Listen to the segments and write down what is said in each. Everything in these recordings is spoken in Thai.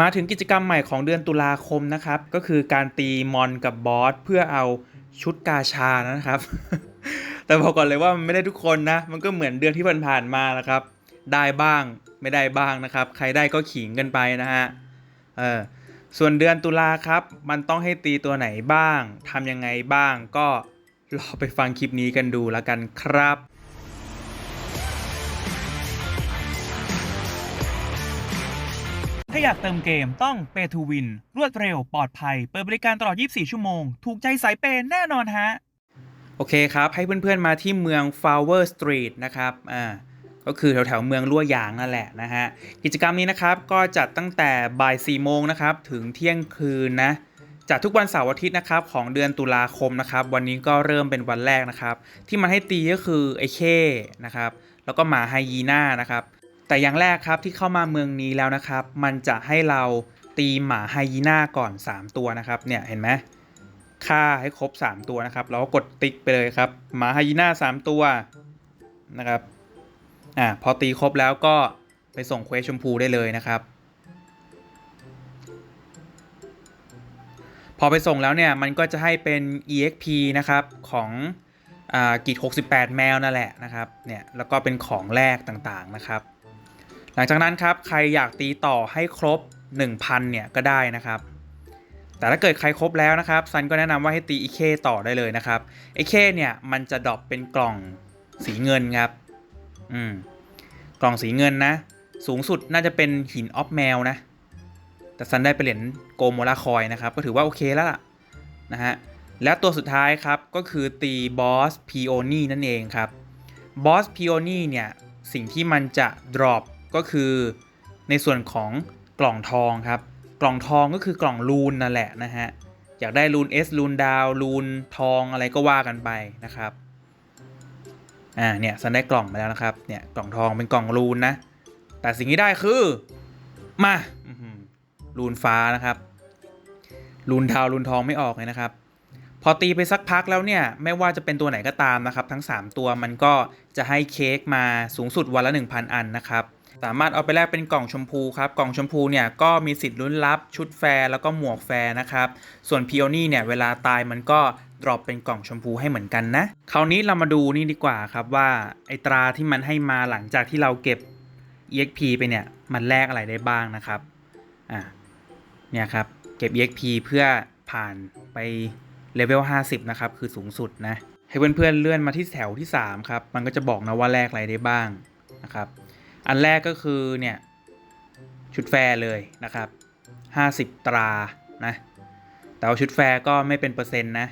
มาถึงกิจกรรมใหม่ของเดือนตุลาคมนะครับ ก็คือการตีมอนกับบอสเพื่อเอาชุดกาชานะครับ แต่บอกก่อนเลยว่ามันไม่ได้ทุกคนนะ มันก็เหมือนเดือนที่ผ่านๆมาแล้วครับ ได้บ้างไม่ได้บ้างนะครับ ใครได้ก็ขิงกันไปนะฮะเออส่วนเดือนตุลาครับ มันต้องให้ตีตัวไหนบ้างทำยังไงบ้างก็รอไปฟังคลิปนี้กันดูแล้วกันครับ ถ้าอยากเติมเกมต้อง Pay to Win รวดเร็วปลอดภัย เปิดบริการตลอด 24 ชั่วโมง ถูกใจสายเปย์แน่นอนฮะ โอเคครับ ให้เพื่อนๆมาที่เมือง Flower Street นะครับ อ่า ก็คือแถวๆเมืองลั่วยางนั่นแหละนะฮะ กิจกรรมนี้นะครับ ก็จัดตั้งแต่บ่าย4โมงนะครับ ถึงเที่ยงคืนนะจัดทุกวันเสาร์อาทิตย์นะครับของเดือนตุลาคมนะครับ วันนี้ก็เริ่มเป็นวันแรกนะครับ ที่มันให้ตีก็คือไอ้เข้นะครับ แล้วก็หมาไฮยีน่านะครับ แต่อย่างแรกครับที่เข้ามาเมืองนี้แล้วนะครับ มันจะให้เราตีหมาไฮยีน่าก่อน 3 ตัวนะครับ เนี่ยเห็นไหมฆ่าให้ครบ 3 ตัวนะครับ เราก็กดติ๊กไปเลยครับ หมาไฮยีน่า3ตัวนะครับอ่าพอตีครบแล้วก็ไปส่งเควสชมพูได้เลยนะครับ พอไปส่งแล้วเนี่ยมันก็จะให้เป็น exp นะครับของอ่ากิจ68 แมวนั่นแหละนะครับเนี่ยแล้วก็เป็นของแรกต่างๆนะครับ หลังจากนั้นครับใครอยากตีต่อให้ครบ 1,000เนี่ยก็ได้นะครับ แต่ถ้าเกิดใครครบแล้วนะครับซันก็แนะนำว่าให้ตีอีเคต่อได้เลยนะครับไอเคเนี่ยมันจะดรอปเป็นกล่องสีเงินครับอืมกล่องสีเงินนะ สูงสุดน่าจะเป็นหินออฟแมวนะ แต่ซันได้ไปเหรียญโกโมลาคอยนะครับ ก็ถือว่าโอเคแล้วล่ะนะฮะและตัวสุดท้ายครับก็คือตีบอสพีโอนี่นั่นเองครับบอสพีโอนี่เนี่ยสิ่งที่มันจะ drop ก็คือในส่วนของกล่องทองครับ กล่องทองก็คือกล่องลูนนั่นแหละนะฮะ อยากได้ลูน S ลูนดาวลูนทองอะไรก็ว่ากันไปนะครับ อ่าเนี่ยซันได้กล่องมาแล้วนะครับ เนี่ยกล่องทองเป็นกล่องลูนนะ แต่สิ่งที่ได้คือ มาลูนฟ้านะครับ ลูนดาวลูนทองไม่ออกเลยนะครับ พอตีไปสักพักแล้วเนี่ย ไม่ว่าจะเป็นตัวไหนก็ตามนะครับ ทั้ง 3 ตัวมันก็จะให้เค้กมาสูงสุดวันละ 1,000 อันนะครับ สามารถเอาไปแลกเป็นกล่องชมพูครับ กล่องชมพูเนี่ยก็มีสิทธิ์ลุ้นรับชุดแฟร์แล้วก็หมวกแฟร์นะครับ ส่วนพีโอนี่เนี่ยเวลาตายมันก็ดรอปเป็นกล่องชมพูให้เหมือนกันนะ คราวนี้เรามาดูนี่ดีกว่าครับว่าไอตราที่มันให้มาหลังจากที่เราเก็บ exp ไปเนี่ยมันแลกอะไรได้บ้างนะครับ อ่าเนี่ยครับ เก็บ exp เพื่อผ่านไปเลเวล 50 นะครับ คือสูงสุดนะ ให้เพื่อนๆเลื่อนมาที่แถวที่ 3 ครับ มันก็จะบอกนะว่าแลกอะไรได้บ้างนะครับ อันแรกก็คือเนี่ยชุดแฟร์เลยนะครับ 50 ตรานะ แต่ว่าชุดแฟร์ก็ไม่เป็นเปอร์เซ็นต์นะ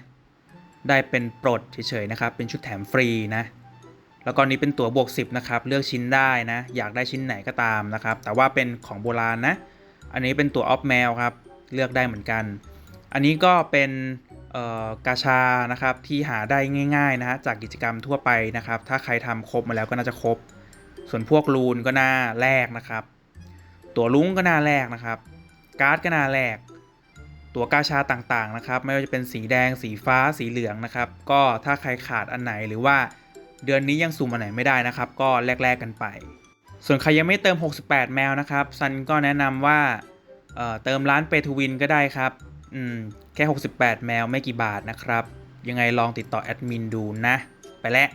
ได้เป็นปลดเฉยๆนะครับ เป็นชุดแถมฟรีนะ แล้วก็นี้เป็นตั๋วบวก 10 นะครับ เลือกชิ้นได้นะ อยากได้ชิ้นไหนก็ตามนะครับ แต่ว่าเป็นของโบราณนะ อันนี้เป็นตั๋วออฟแมวครับ เลือกได้เหมือนกัน อันนี้ก็เป็นกาชานะครับที่หาได้ง่ายๆนะฮะจากกิจกรรมทั่วไปนะครับ ถ้าใครทำครบมาแล้วก็น่าจะครบ ส่วนพวกรูนก็น่าแลกนะครับ ตัวลุ้งก็น่าแลกนะครับ การ์ดก็น่าแลกตัวกาชาต่างๆนะครับ ไม่ว่าจะเป็นสีแดง สีฟ้า สีเหลืองนะครับ ก็ถ้าใครขาดอันไหนหรือว่าเดือนนี้ยังสุ่มอันไหนไม่ได้นะครับ ก็แลกๆกันไป ส่วนใครยังไม่เติม 68 แมวนะครับซันก็แนะนำว่าเเติมร้านเปทูวินก็ได้ครับอืมแค่ 68 แมวไม่กี่บาทนะครับ ยังไงลองติดต่อแอดมินดูนะ ไปแล้ว